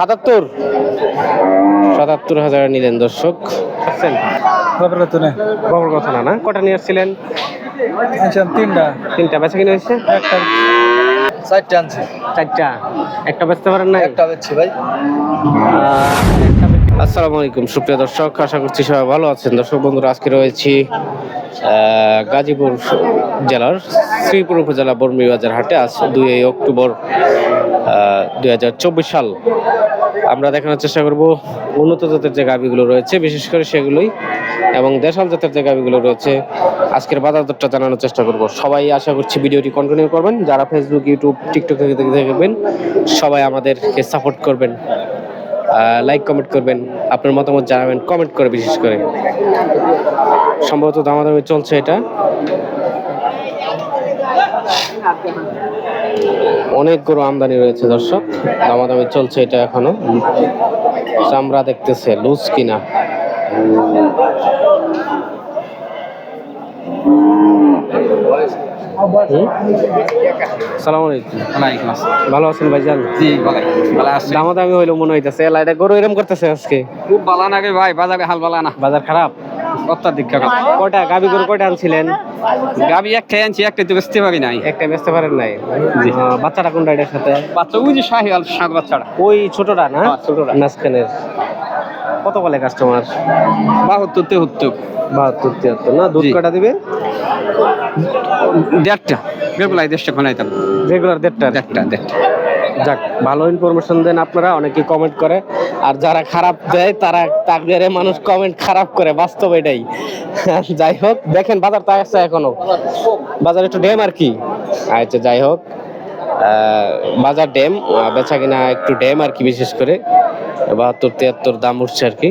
সাতাত্তর। সাতাত্তর হাজার নিলেন দর্শক। আসছেন খবর কথা না? না কটা নিয়ে আসছিলেন? তিনটা। তিনটা বেচা কিনে হয়েছে? একটা চারটে আনছি। চারটা। একটা বেচতে পারেন না একটা বেচছি ভাই। আসসালামু আলাইকুম সুপ্রিয় দর্শক আশা করছি সবাই ভালো আছেন। দর্শক বন্ধুরা আজকে রয়েছি গাজীপুর জেলার শ্রীপুর উপজেলা বর্মী বাজার হাটে। আজ দুই অক্টোবর দুই হাজার চব্বিশ সাল। আমরা দেখানোর চেষ্টা করব উন্নত জাতের যে গাভিগুলো রয়েছে, বিশেষ করে সেগুলোই, এবং দেশাল জাতের যে গাভিগুলো রয়েছে, আজকের বাজার দরটা জানানোর চেষ্টা করব। সবাই আশা করছি ভিডিওটি কন্টিনিউ করবেন। যারা ফেসবুক ইউটিউব টিকটক থেকে দেখে দেখবেন সবাই আমাদেরকে সাপোর্ট করবেন লাইক কমেন্ট করবেন, আপনার মতামত জানাবেন কমেন্ট করে বিশেষ করে। সম্ভবত দামাদামি চলছে এটা। অনেক গরু আমদানি রয়েছে দর্শক। দামাদামি চলছে এটা এখনও। চামড়া দেখতেছে লুজ কিনা? সালাম আলাইকুম। ভালো আছেন ভাইজান? জি ভাই ভালো আছি। দামাদামি হইল মনে হইতেছে। এটা গরু এরম করতেছে আজকে? খুব নাকি ভাই বাজারে হাল না। বাজার খারাপ? অত্যাধিক কয়টা? গাবি গরু কয়টা আনছিলেন? গাবি একটা আনছি একটা তো বেচতে পারি নাই। একটা বেচতে পারেন নাই? বাচ্চাটা কোনটা এটার সাথে? বাচ্চা ওই যে শাহি আল শাক বাচ্চাটা। ওই ছোটটা না? হ্যাঁ, ছোটটা। মাঝখানের। কত বলে কাস্টমার বাহাত্তর তেহত্তর। বাহাত্তর তিয়াত্তর না দুধ। কটা দিবে? দেড়টা। বেগুলাই দেড়টা খোনাইতাম রেগুলার দেড়টা দেড়টা দেড়টা। যাক ভালো ইনফরমেশন দেন আপনারা অনেকে কমেন্ট করে। আর যারা খারাপ দেয় তারা তাদের মানুষ কমেন্ট খারাপ করে বাস্তব এটাই। যাই হোক দেখেন বাজার তো আসছে এখনও। বাজার একটু ড্যাম আর কি। আচ্ছা যাই হোক বাজার ড্যাম বেচা কিনা একটু ড্যাম আর কি বিশেষ করে। বাহাত্তর তিয়াত্তর দাম উঠছে আর কি।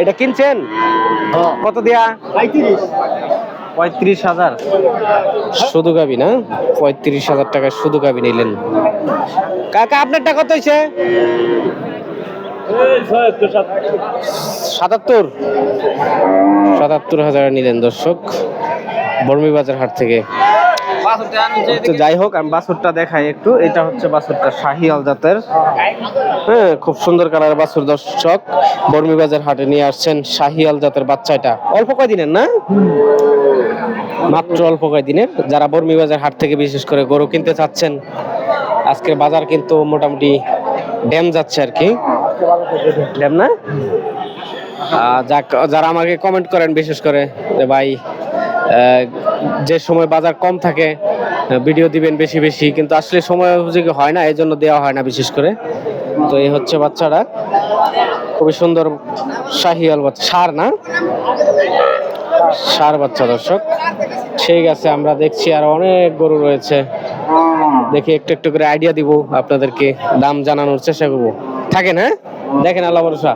এটা কিনছেন? কত দিয়া? পঁয়ত্রিশ। হাজার। শুধু গাবি না পঁয়ত্রিশ হাজার টাকা শুধু গাবি নিলেন। কাকা আপনারটা কত হয়েছে সাতাত্তর। সাতাত্তর হাজার নিলেন দর্শক বর্মি বাজার হাট থেকে। তো যাই হোক আমি বাছুরটা দেখাই একটু। এটা হচ্ছে বাছুরটা শাহিয়াল জাতের। হ্যাঁ খুব সুন্দর কালার বাছুর দর্শক। বর্মি বাজার হাটে নিয়ে আসছেন শাহিয়াল জাতের বাচ্চাটা। অল্প কয়দিনের না? মাত্র অল্প কয়দিনের। যারা বর্মি বাজার হাট থেকে বিশেষ করে গরু কিনতে চাচ্ছেন আজকের বাজার কিন্তু মোটামুটি ড্যাম যাচ্ছে আর কি। ড্যাম না? যাক যারা আমাকে কমেন্ট করেন বিশেষ করে যে ভাই যে সময় বাজার কম থাকে ভিডিও দিবেন বেশি বেশি, কিন্তু আসলে সময় উপযোগী হয় না এই জন্য দেওয়া হয় না বিশেষ করে। তো এই হচ্ছে বাচ্চারা। খুবই সুন্দর শাহিয়াল বাচ্চা, সার না? সার বাচ্চা দর্শক। ঠিক আছে, আমরা দেখছি আর অনেক গরু রয়েছে। দেখি একটু একটু করে আইডিয়া দিব আপনাদেরকে, দাম জানানোর চেষ্টা করব। থাকেন হ্যাঁ? দেখেন আল্লাহ ভরসা।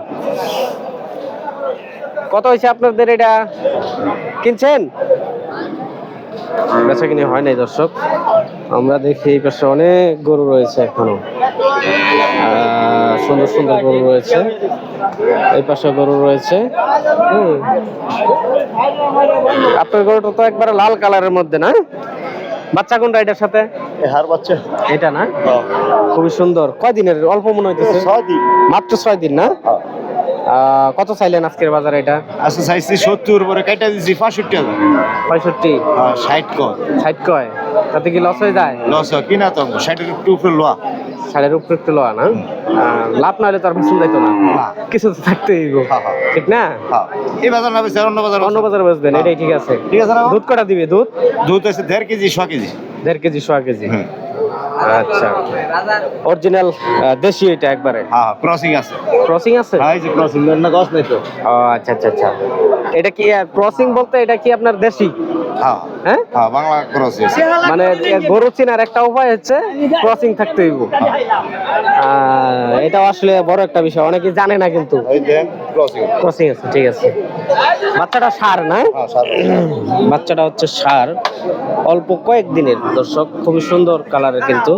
কত হয়েছে আপনাদের এটা? কিনছেন? বেচা কিনে হয় নাই দর্শক। আমরা দেখি এই পাশে অনেক গরু রয়েছে এখনও। সুন্দর সুন্দর গরু রয়েছে। এই পাশে গরু রয়েছে। হুম। আপনার গরুটা তো একবারে লাল কালারের মধ্যে না? বাচ্চা কোনটা এটার সাথে? হার বাচ্চা। এটা না? খুবই সুন্দর। কয় দিনের অল্প মনে হইতেছে। ছয় দিন। মাত্র ছয় দিন না? আহ, কত চাইলেন আজকের বাজারে এটা? আচ্ছা চাইছি সত্তর পরে কেটে দিছি পাঁষট্টি হাজার। পঁয়ষট্টি? হ্যাঁ, ষাট কম ষাট কয়। তাতে কি লস হয়ে যায়? লস হয় কিনা তো ষাটের একটু উপরে লোয়া। ষাটের উপরে একটু লওয়া না? লাভ না হলে তো আর বেশি যাইতো না। কিছু তো থাকতেই হইবো। হ্যাঁ, হ্যাঁ। ঠিক না? এই বাজার না বেশি অন্য বাজার অন্য বাজারে বেচবেন এটাই ঠিক আছে। ঠিক আছে দুধ কটা দিবে দুধ? দুধ আছে দেড় কেজি ছ কেজি। দেড় কেজি সোয়া কেজি। আচ্ছা। অরিজিনাল দেশি এটা একবারে? হ্যাঁ ক্রসিং আছে। ক্রসিং আছে? হ্যাঁ ক্রসিং না গছ নাই তো। আচ্ছা আচ্ছা আচ্ছা। এটা কি ক্রসিং বলতে এটা কি আপনার দেশি? হ্যাঁ হ্যাঁ? হ্যাঁ বাংলা ক্রসিং মানে গরু চেনার একটা উপায় হচ্ছে ক্রসিং থাকতে হইব। এটাও আসলে বড় একটা বিষয় অনেকে জানে না কিন্তু। ক্রসিং ক্রসিং আছে ঠিক আছে। বাচ্চাটা সার না? হ্যাঁ বাচ্চাটা হচ্ছে সার। অল্প কয়েকদিনের দর্শক খুবই সুন্দর কালারের কিন্তু।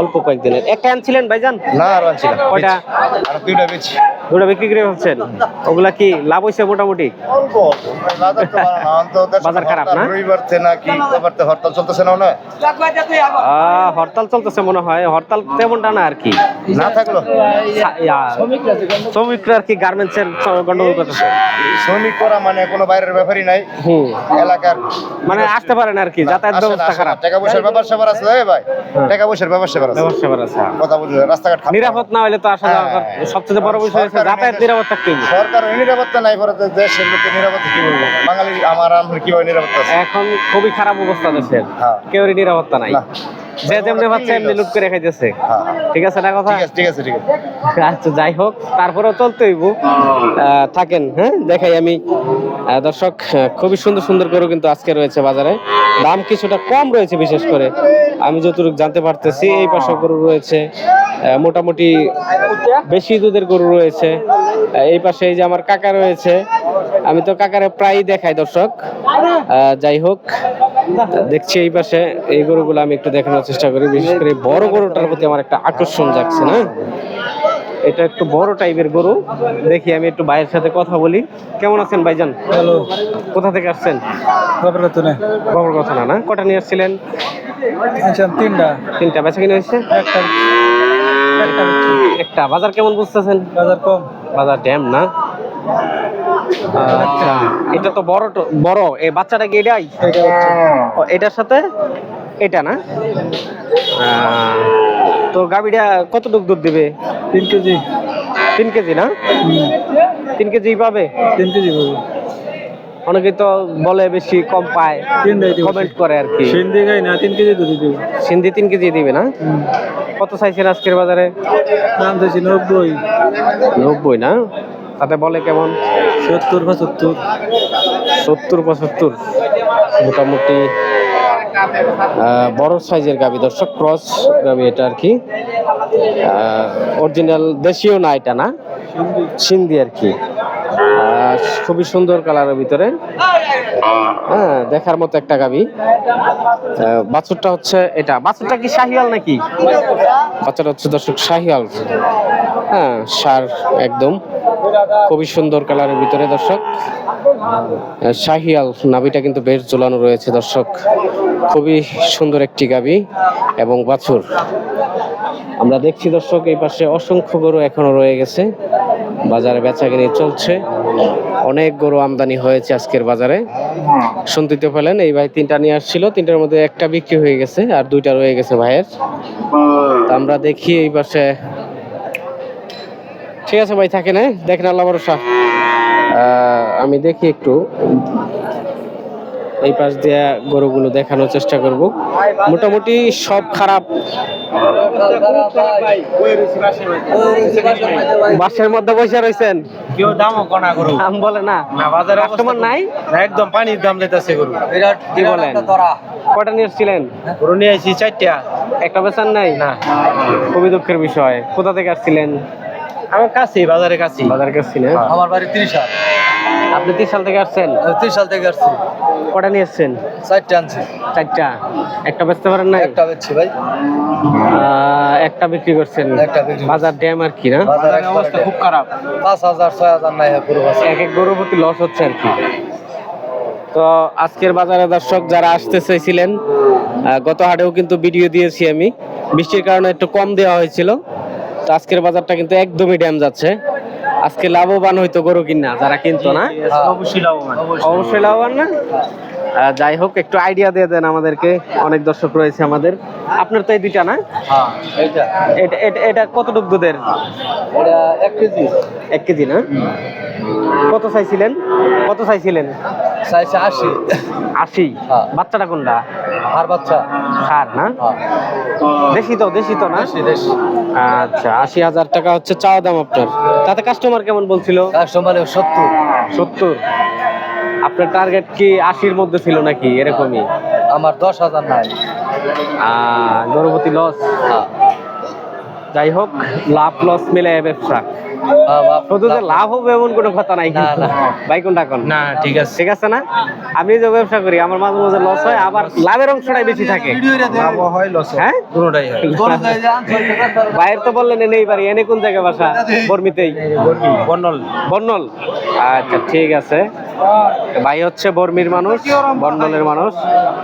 অল্প কয়েকদিনের। একটা আনছিলেন ভাইজান? না আর আনছি না। কয়টা? আর দুইটা বেচি। দুটো বিক্রি করে হচ্ছেন ওগুলা কি লাভ হয়েছে মোটামুটি? অল্প। বাজার না, খারাপ না? রবিবার তে না কি কবার তে হরতাল চলতেছে না না হরতাল চলতেছে মনে হয়। হরতাল তেমনটা না আর কি। না থাকল? শ্রমিকরা আর কি গার্মেন্টস এর গন্ডগোল করতেছে। শ্রমিক করা মানে কোনো বাইরের ব্যাপারই নাই। এলাকার মানে আসতে পারেন আর কি যাতায়াত ব্যবস্থা খারাপ। টাকা পয়সার ব্যাপার স্যাপার আছে এ ভাই। টাকা পয়সার ব্যাপার স্যাপার আছে। কথা বলতে রাস্তাঘাট নিরাপদ না হলে তো আসা যাওয়া হ্যাঁ। সবচেয়ে বড় বিষয় যাতায়াত নিরাপদ সরকার নিরাপত্তা নাই পরে দেশের লোকের নিরাপত্তা কি বলব? বাঙালি আমার আমরা কীভাবে নিরাপত্তা এখন খুবই খারাপ অবস্থা দেশের। কেউ কেউরই নিরাপত্তা নাই। যে যেমনি পাচ্ছে এমনি লুট করে খাইতেছে। হ্যাঁ। ঠিক আছে না কথা? ঠিক আছে ঠিক আছে আচ্ছা যাই হোক তারপরেও চলতে হইব। থাকেন হ্যাঁ? দেখাই আমি। দর্শক খুবই সুন্দর সুন্দর গরু কিন্তু আজকে রয়েছে বাজারে। দাম কিছুটা কম রয়েছে বিশেষ করে। আমি যতটুকু জানতে পারতেছি এই পাশে গরু রয়েছে। মোটামুটি বেশি দুধের গরু রয়েছে। এই পাশে এই যে আমার কাকা রয়েছে আমি তো কাকারে প্রায়ই দেখাই দর্শক। যাই হোক দেখছি এই পাশে এই গরুগুলো আমি একটু দেখানোর চেষ্টা করি। বিশেষ করে বড় গরুটার প্রতি আমার একটা আকর্ষণ যাচ্ছে না? এটা একটু বড় টাইপের গরু। দেখি আমি একটু ভাইয়ের সাথে কথা বলি। কেমন আছেন ভাইজান? হ্যালো কোথা থেকে আসছেন? খবর কথা না। না কটা নিয়ে আসছিলেন? আচ্ছা তিনটা। তিনটা বেচা কিনে হয়েছে? একটা। বাজার কেমন বুঝতেছেন? বাজার কম। বাজার ড্যাম না? আচ্ছা এটা তো বড় বড়। এই বাচ্চাটা কি এটাই? ও, এটার সাথে? এটা না? তো গাবিটা কতটুকু দুধ দিবে? তিন কেজি। তিন কেজি না? তিন কেজি পাবে? তিন কেজি পাবো। অনেকে তো বলে বেশি কম পায়। কমেন্ট করে আর কি। সিন্ধি গাই না তিন কেজি দুধ দিব। সিন্ধি তিন কেজি দিবে না? কত চাইছেন আজকের বাজারে? দাম চাইছি নব্বই। নব্বই না? তাতে বলে কেমন? সত্তর পঁচাত্তর। সত্তর পঁচাত্তর। মোটামুটি বড় সাইজের গাবি। দর্শক ক্রস গাবি এটা আর কি। অরিজিনাল দেশীয় না এটা না? সিন্ধি আর কি। খুবই সুন্দর কালারের ভিতরে। হ্যাঁ দেখার মতো একটা গাবি। বাছুরটা হচ্ছে এটা। বাছুরটা কি শাহিয়াল নাকি? বাচ্চাটা হচ্ছে দর্শক শাহিয়াল হ্যাঁ সার একদম। খুবই সুন্দর কালারের ভিতরে, দর্শক। শাহিয়াল নাভিটা কিন্তু বেশ ঝোলানো রয়েছে, দর্শক। খুবই সুন্দর একটি গাবি এবং বাছুর। আমরা দেখছি, দর্শক, এই পাশে অসংখ্য গরু এখনও রয়ে গেছে। বাজারে বেচাকিনি চলছে। অনেক গরু আমদানি হয়েছে আজকের বাজারে। শুনতে পেলেন এই ভাই তিনটা নিয়ে আসছিল। তিনটার মধ্যে একটা বিক্রি হয়ে গেছে আর দুইটা রয়ে গেছে ভাইয়ের। আমরা দেখি এই পাশে ঠিক আছে ভাই থাকেন হ্যাঁ? দেখেন আল্লাহ ভরসা। আমি দেখি একটু। এই পাশ দিয়ে গরুগুলো দেখানোর চেষ্টা করব। মোটামুটি সব খারাপ। বাসের মধ্যে বসে রয়েছেন? কেউ দামও কনা করো আম বলে না। বাজারে কাস্টমার নাই? একদম পানির দাম লেতেছে গরু। বিরাট কি বলেন? কটা নিয়ে এসেছিলেন? গরু নিয়ে আসি চারটা। একটা বেচার নাই? না। খুবই দুঃখের বিষয়। কোথা থেকে আসছিলেন? আমার কাছে বাজারে কাছে বাজার কাছে না? আমার বাড়ি তিরিশ সাল আপনি তিন সাল থেকে আসছেন? তিরিশ সাল থেকে আসছি। কটা নিয়ে এসছেন? চারটা আনছি। চারটা। একটা বেচতে পারেন না একটা বেচছি ভাই। একটা বিক্রি করছেন। একটা বাজার ড্যাম আর কি না? অবস্থা খুব খারাপ। পাঁচ হাজার ছয় হাজার নাই পুরো বাজার এক এক গরুর প্রতি লস হচ্ছে আর কি। তো আজকের বাজারে দর্শক যারা আসতে চাইছিলেন গত হাটেও কিন্তু ভিডিও দিয়েছি আমি। বৃষ্টির কারণে একটু কম দেওয়া হয়েছিল। তো আজকের বাজারটা কিন্তু একদমই ড্যাম যাচ্ছে। আজকে লাভবান হইতো গরু কিনা যারা কিনতো না। অবশ্যই লাভবান। অবশ্যই লাভবান না? যাই হোক একটু আইডিয়া দিয়ে দেন আমাদেরকে। অনেক দর্শক রয়েছে আমাদের। আপনার তো এই দুইটা না? হ্যাঁ এটা কতটুক দুধের? এটা এক কেজি। এক কেজি না? কত চাইছিলেন? কত চাইছিলেন? চাইছে আশি। আশি। হ্যাঁ। বাচ্চাটা কোনটা? আর বাচ্চা? সার না? হ্যাঁ। দেশি তো দেশি তো না? আচ্ছা আশি হাজার টাকা হচ্ছে চাওয়া দাম আপনার। তাতে কাস্টমার কেমন বলছিল? কাস্টমার সত্তর। সত্তর। আপনার টার্গেট কি আশির মধ্যে ছিল নাকি এরকমই? আমার দশ হাজার নাই। গর্ভবতী লস যাই হোক লাভ লস মিলে ব্যবসা। হ্যাঁ, শুধু যে লাভ হবে এমন কোনো কথা নাই। ভাই কোনটা কোন? না ঠিক আছে। ঠিক আছে না? আমি যে ব্যবসা করি আমার মাঝে মাঝে লস হয় আবার লাভের অংশটাই বেশি থাকে। লাভ হয় লস হ্যাঁ। দুটোটাই হয় বাইরের তো বললেন এনেই পারি এনে কোন জায়গায় বাসা? বর্মিতেই। বন্নল বর্ণল আচ্ছা ঠিক আছে। ভাই হচ্ছে বর্মির মানুষ বন্ডলের মানুষ।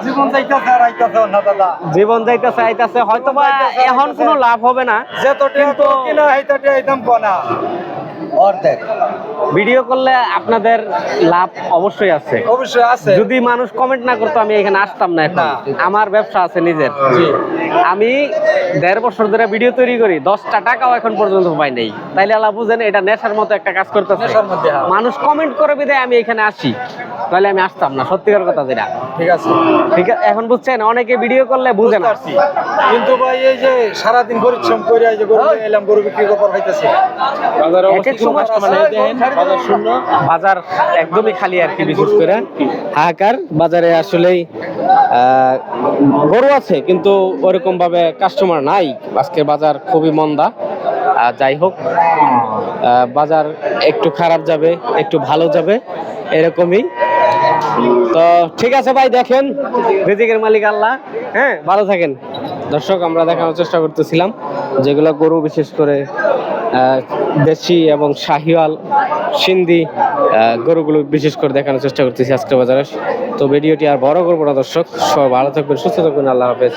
জীবন যাইতেছে আর আইতাছে না দাদা। জীবন যাইতেছে আইতাছে হয়তো বা এখন কোনো লাভ হবে না। যত কিন্তু কিনা হেটা একদম কোনা। অর্ধেক। ভিডিও করলে আপনাদের লাভ অবশ্যই আছে। অবশ্যই আছে। যদি মানুষ কমেন্ট না করতো আমি এখানে আসতাম না এখন। আমার ব্যবসা আছে নিজের। আমি দেড় বছর ধরে ভিডিও তৈরি করি দশটা টাকাও এখন পর্যন্ত পাই নাই। তাইলে আল্লাহ বুঝেন এটা নেশার মতো একটা কাজ করতেছে। নেশার হ্যাঁ। মানুষ কমেন্ট করে বিদায় আমি এখানে আসি। তাহলে আমি আসতাম না সত্যিকার কথা যেটা। ঠিক আছে। ঠিক আছে এখন বুঝছেন অনেকে ভিডিও করলে বুঝে না। কিন্তু ভাই এই যে সারাদিন পরিশ্রম করে এই যে গরু এলাম গরু বিক্রি করার হইতেছে এক এক সময় বাজার একদমই খালি আর কি, বিশেষ করে। হাহাকার, বাজারে আসলেই গরু আছে, কিন্তু ওরকম ভাবে কাস্টমার নাই। আজকে বাজার খুবই মন্দা। যাই হোক বাজার একটু খারাপ যাবে, একটু ভালো যাবে, এরকমই। তো ঠিক আছে ভাই, দেখেন। রিজিকের মালিক আল্লাহ। হ্যাঁ ভালো থাকেন। দর্শক, আমরা দেখানোর চেষ্টা করতেছিলাম, যেগুলো গরু বিশেষ করে দেশি এবং শাহিওয়াল সিন্ধি গরুগুলো বিশেষ করে দেখানোর চেষ্টা করতেছি আজকের বাজারে। তো ভিডিওটি আর বড় করব না দর্শক সব ভালো থাকবেন, সুস্থ থাকবেন, আল্লাহ হাফেজ।